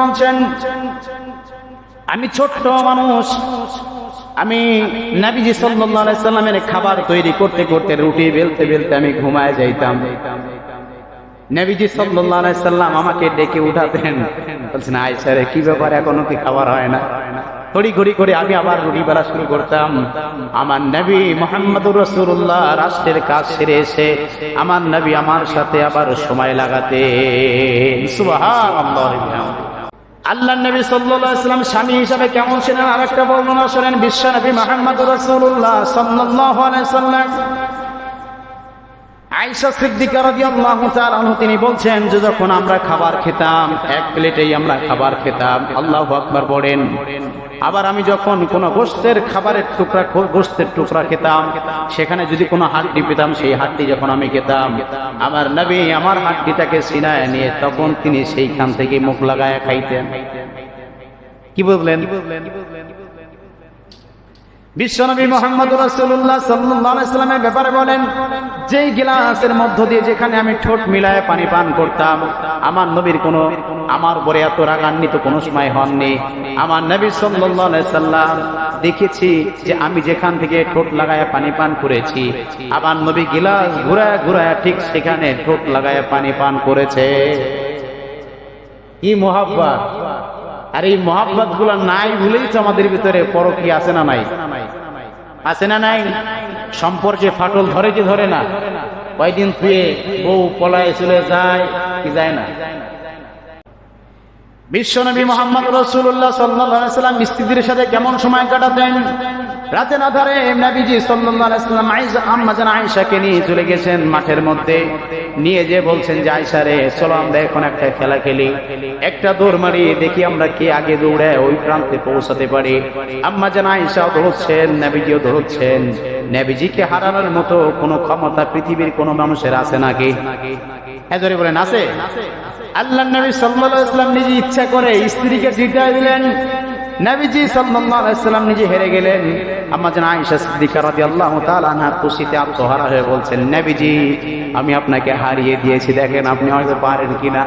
বলছেন, আমি ছোট্ট মানুষ, আমি নাবিজি সাল্লামের খাবার তৈরি করতে করতে রুটি বেলতে বেলতে আমি ঘুমায় যাইতাম। নবীজি সাল্লাম আমাকে ডেকে উঠাতেন। বলছেন আয়সারে কি ব্যাপার? এখনও কি খাবার হয় না? ঘড়ি ঘড়ি করে আমি আবার রুটি বেলা শুরু করতাম। আমার নবী মোহাম্মদুর রসুল্লাহ রাষ্ট্রের কাজ সেরে এসে আমার নবী আমার সাথে আবার সময় লাগাতে আল্লাহ নবী সাল্লাম স্বামী হিসাবে কেমন ছিলেন? আর একটা বর্ণনা শোনেন, বিশ্ব নবী মোহাম্মদ রসুল্লাহ সাল্লাহ সাল্লাম আয়েশা সিদ্দিকা তিনি বলছেন যে যখন আমরা খাবার খেতাম, এক প্লেটেই আমরা খাবার খেতাম, আল্লাহু আকবার বলেন। আবার আমি যখন কোন গোশতের খাবারের টুকরা গোশতের টুকরা খেতাম, সেখানে যদি কোনো হাড্ডি পেতাম, সেই হাড্ডি যখন আমি খেতাম, আমার নবী আমার হাড্ডিটাকে সিনায় নিয়ে তখন তিনি সেইখান থেকে মুখ লাগায় খাইতেন। কি বুঝলেন বিশ্বনবী মোহাম্মদ আলাইহি সাল্লামের ব্যাপারে বলেন, যেই গিলাসের মধ্য দিয়ে যেখানে আমি ঠোঁট মিলায় পানি পান করতাম, আমার নবীর কোনো, আমার উপরে এত রাগান্বিত কোনো সময় হননি। আমার নবী সাল্লাম দেখেছি যে আমি যেখান থেকে ঠোঁট লাগায় পানি পান করেছি, আমার নবী গিলাস ঘুরায় ঘুরায় ঠিক সেখানে ঠোঁট লাগায় পানি পান করেছে। কি মোহাব্বত? আর এই মহাব্বতগুলো নাই বলেই তো আমাদের ভিতরে পরকি আছে না নাই? আছে না নাই? সম্পর্কে ফাটল ধরে কি ধরে না? কয়দিন থুয়ে বউ পলায় চলে যায় কি যায় না? বিশ্বনবী মোহাম্মদ রসুল্লাহ সাল্লাহ সাল্লাম স্ত্রীদের সাথে কেমন সময় কাটাতেন? রাতে না ধরে নবীজি সাল্লাম আম্মাজান আয়েশাকে নিয়ে চলে গেছেন মাঠের মধ্যে। নিয়ে যে বলছেন যে, আয়েশা রে, চলো আমরা এখন একটা খেলা খেলি। একটা দৌড় মারি দেখি আমরা কে আগে দৌড়ে ওই প্রান্তে পৌঁছাতে পারি। আম্মাজান আয়েশা দৌড়চ্ছেন, নবীজিও দৌড়চ্ছেন। নবীজিকে হারানোর মতো কোনো ক্ষমতা পৃথিবীর কোনো মানুষের আছে নাকি? হ্যাঁ বলেন, আছে। আল্লাহ নবী আলাইহি সাল্লাম নিজে ইচ্ছা করে স্ত্রীকে জিতায় দিলেন। নবীজি সাল্লাম নিজে হেরে গেলেন। আম্মা জান আয়েশা সিদ্দিকা রাদিয়াল্লাহু তাআলা আনহা খুশিতে আত্মহারা হয়ে বলছেন, নবীজি, আমি আপনাকে হারিয়ে দিয়েছি। দেখেন, আপনি হয়তো পারেন কিনা?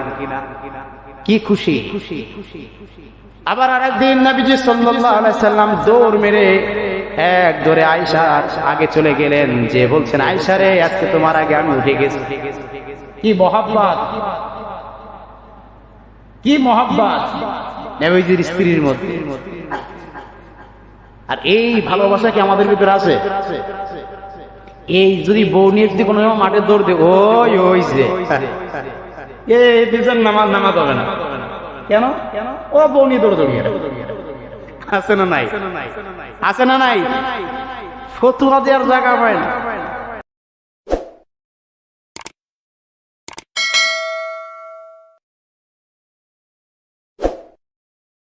কি খুশি? আবার আরেকদিন নবীজি সাল্লাম দৌড় মেরে এক দৌড়ে আয়েশা আগে চলে গেলেন। যে বলছেন, আয়েশা রে, আজকে তোমার আগে আমি উঠে গেছি। কি মহাব্বত! কি মহাব্বত! নবীজির স্ত্রীর মধ্যে। আর এই ভালোবাসা কি আমাদের ভিতরে আছে? এই যদি বউ নিয়ে যদি কোনো মাঠে দৌড় দে ওই ওই যে। এই নামাজ নামাজ হবে না। কেন? ও বউ নিয়ে দৌড় দৌড়িয়ে আছে না নাই? আছে না নাই? ফতুয়া দেওয়ার জায়গা পায় না।